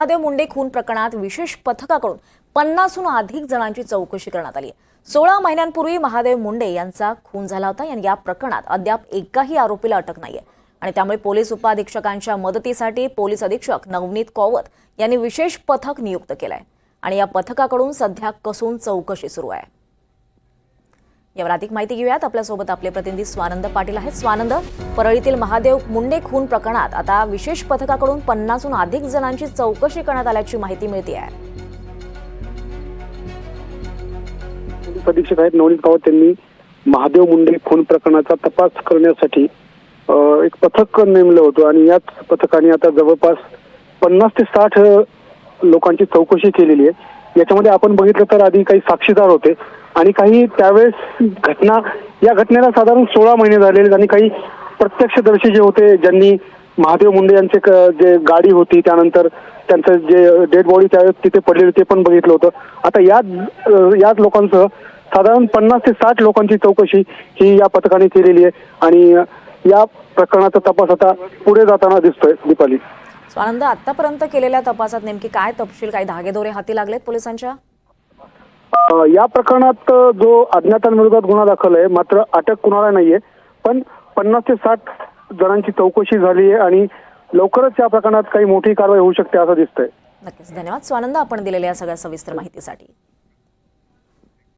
महादेव मुंडे खून प्रकरणात विशेष पथकाकडून पन्नासहून अधिक जणांची चौकशी करण्यात आली सोळा महिन्यांपूर्वी महादेव मुंडे यांचा खून झाला होता. आणि या प्रकरणात अद्याप एकाही आरोपीला अटक नाहीये. आणि त्यामुळे पोलीस उपाधीक्षकांच्या मदतीसाठी पोलीस अधीक्षक नवनीत कौवत यांनी विशेष पथक नियुक्त केलंय. आणि या पथकाकडून सध्या कसून चौकशी सुरू आहे. यावर अधिक माहिती घेऊयात. आपल्यासोबत आपले प्रतिनिधी स्वानंद पाटील आहेत. स्वानंद परळीतील महादेव मुंडे खून प्रकरणात आता विशेष पथकाकडून पन्नासहून अधिक जणांची चौकशी करण्यात आल्याची माहिती मिळते आहे पोलीस अधीक्षक आहेत नवनीत गावत त्यांनी महादेव मुंडे खून प्रकरणाचा तपास करण्यासाठी एक पथक नेमलं होतं आणि याच पथकाने आता जवळपास पन्नास ते साठ लोकांची चौकशी केलेली आहे. याच्यामध्ये आपण बघितलं तर आधी काही साक्षीदार होते आणि काही त्यावेळेस घटना या घटनेला साधारण सोळा महिने झालेले आणि काही प्रत्यक्षदर्शी जे होते ज्यांनी महादेव मुंडे यांचे जे गाडी होती त्यानंतर त्यांचं जे डेड बॉडी त्यावेळेस तिथे पडलेली ते पण बघितलं होतं. आता याच याच लोकांसह साधारण पन्नास ते साठ लोकांची चौकशी ही या पथकाने केलेली आहे आणि या प्रकरणाचा तपास आता पुढे जाताना दिसतोय दीपाली. स्वानंद आतापर्यंत केलेल्या तपासात नेमकी काय तपशील काही धागेदोरे हाती लागलेत पोलिसांच्या? या प्रकरणात जो अज्ञातांविरोधात गुन्हा दाखल आहे मात्र अटक कुणाला नाहीये पण पन्नास ते साठ जणांची चौकशी झाली आहे आणि लवकरच या प्रकरणात काही मोठी कारवाई होऊ शकते असं दिसतंय. नक्कीच. धन्यवाद. स्वानंद आपण दिलेल्या या सगळ्या सविस्तर माहितीसाठी.